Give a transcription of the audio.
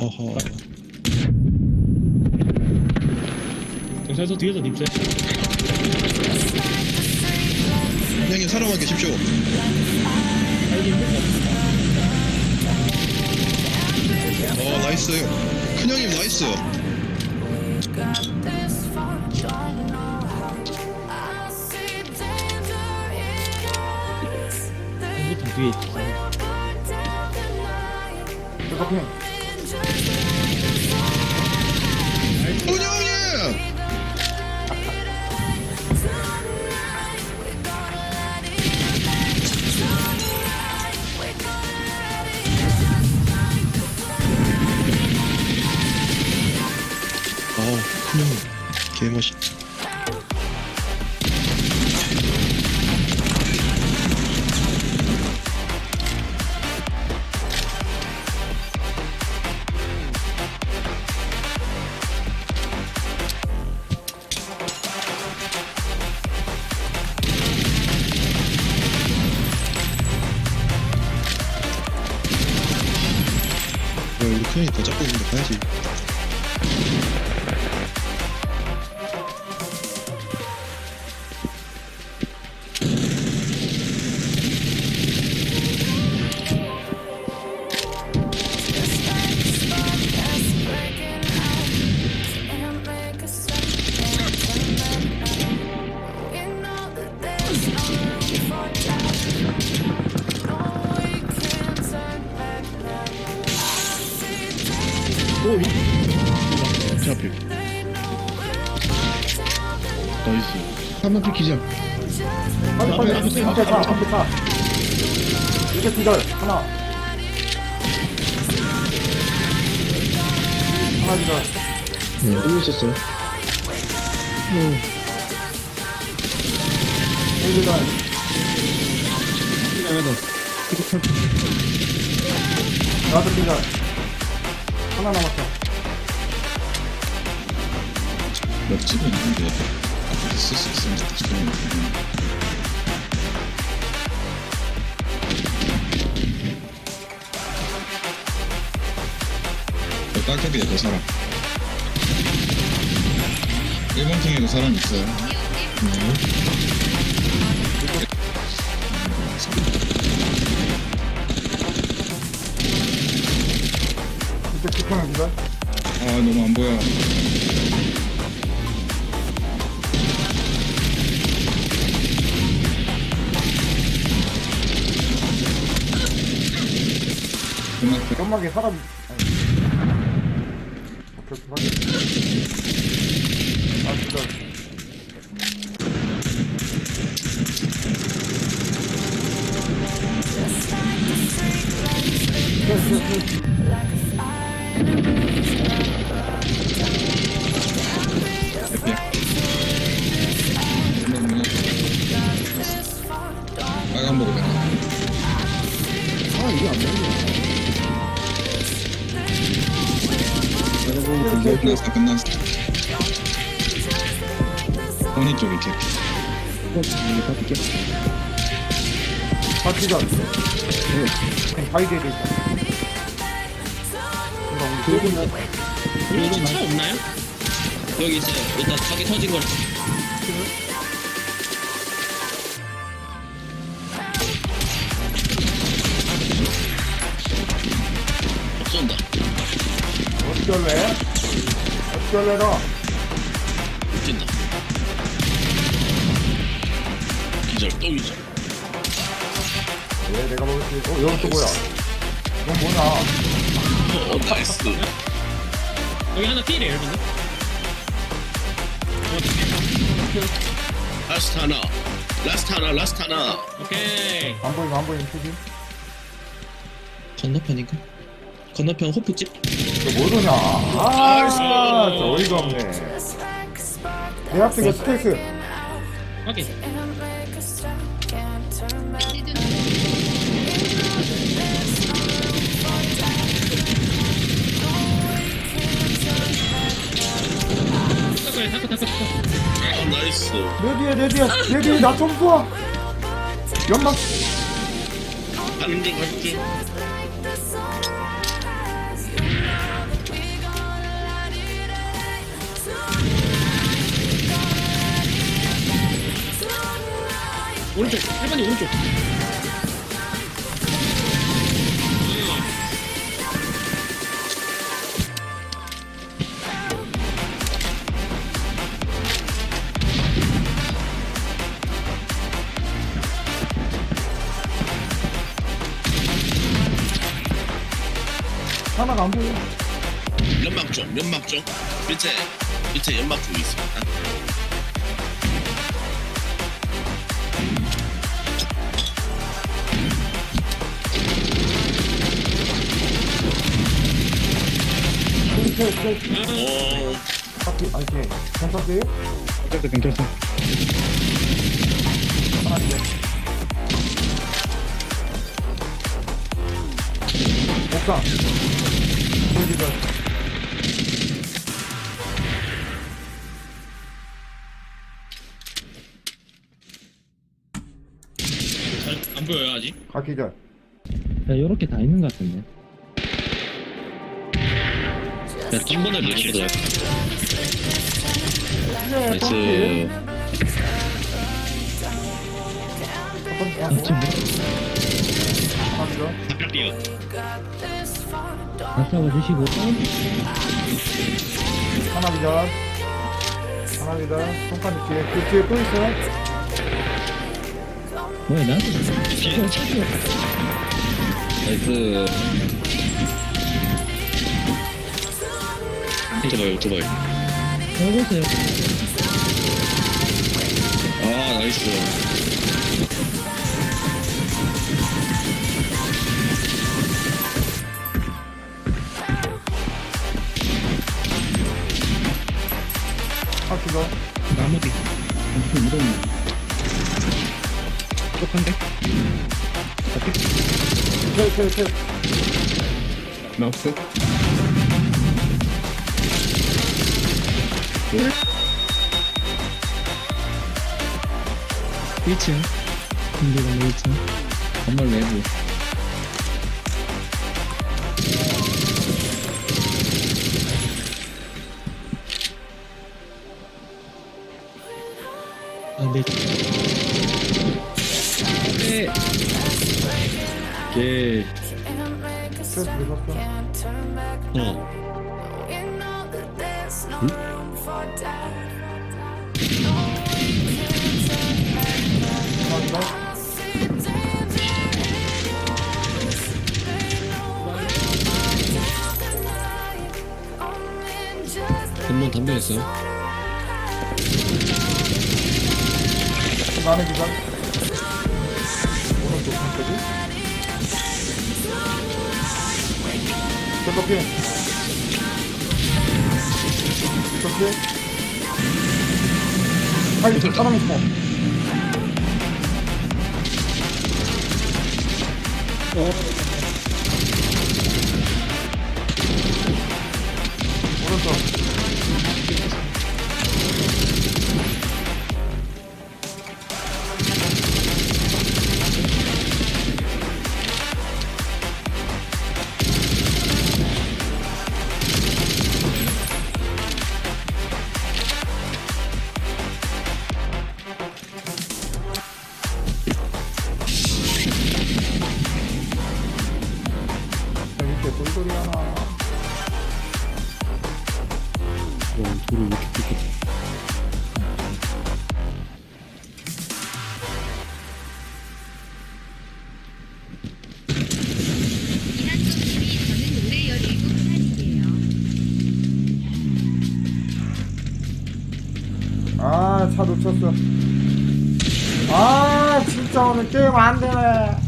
어허. 경찰서 뒤에서 립세 형님 살아만 계십시오. 어 나이스. 큰 형님 나이스. 뒤에 있지 이렇 형이 더 잡고 있는데 가야지. 제 앞에. 나이스. 한번 픽기자. 빨리 빨리 함께 차 함께 차 이게 기절 하나 하나 기절 네, 또 있었어요. 일 기절 나도 기절 하나 남았어 옆집은 있는데 앞에 있을 수 있으면 지금 저 딸깍이에도 사람. 1번 층에도 사람 있어요. 이 하나 기다. 아 너무 안 보여. 깜막에 사람. 아, 아 진짜. 됐어, 됐어. 入れてるじゃん。 우리 지금 차 없나요? 여기 있어요 일단 자기 터진 할래? 어떻게 할래 너? 웃긴다 기절 또 기절 왜 내가 먹을 수? 어 여기 또 뭐야? 이건 뭐냐? 어 나이스 여기 하나 필이에요 여러분들 라스트 하나 라스트 하나 라스트 하나 오케이 안 보이면 안 보이면 표지 건너편인가? 건너편 호프집? 너 모르냐? 아, 진짜 어이가 없네. 내 앞에 그 스테이크. 타 아, 나이스. 레디야 레디야 내 뒤에 나좀 쏘아 연막 가는 중, 가는 중. 오른쪽, 1번이 오른쪽. 안 보여. 연막 쪽, 연막 쪽. 밑에, 밑에 연막 쪽이 있습니다. 그, 그, 그, 오, 바퀴, 괜찮세요? 괜찮다 괜찮다. 옥상. 돌기절. 잘안 보여요 아직? 바퀴절. 야 요렇게 다 있는 것 같은데. 야한 번에 밀치다 네, 나이스. 아 지금 뭐 삐어 박사가 주시고 하나 기절. 하나 기절. 손가락 뒤에. 그 뒤에 또 있어요? 뭐야 나한테 뒤에 나이스 오토바이 오토바이 해보세요 아 나이스 바퀴절. 나머지 엄청 이런 똑똑한데? 그, 그, 그. 마우스? 일층 근데 건물 1층 건물 외부 기절. 한번 담배 했어요 나는 기절. 오른쪽 한쪽이. 저거 피해. 아이, 저 사람 있어. 와, 돌을 왜 이렇게 17살이에요. 아, 차 놓쳤어. 아, 진짜 오늘 게임 안 되네.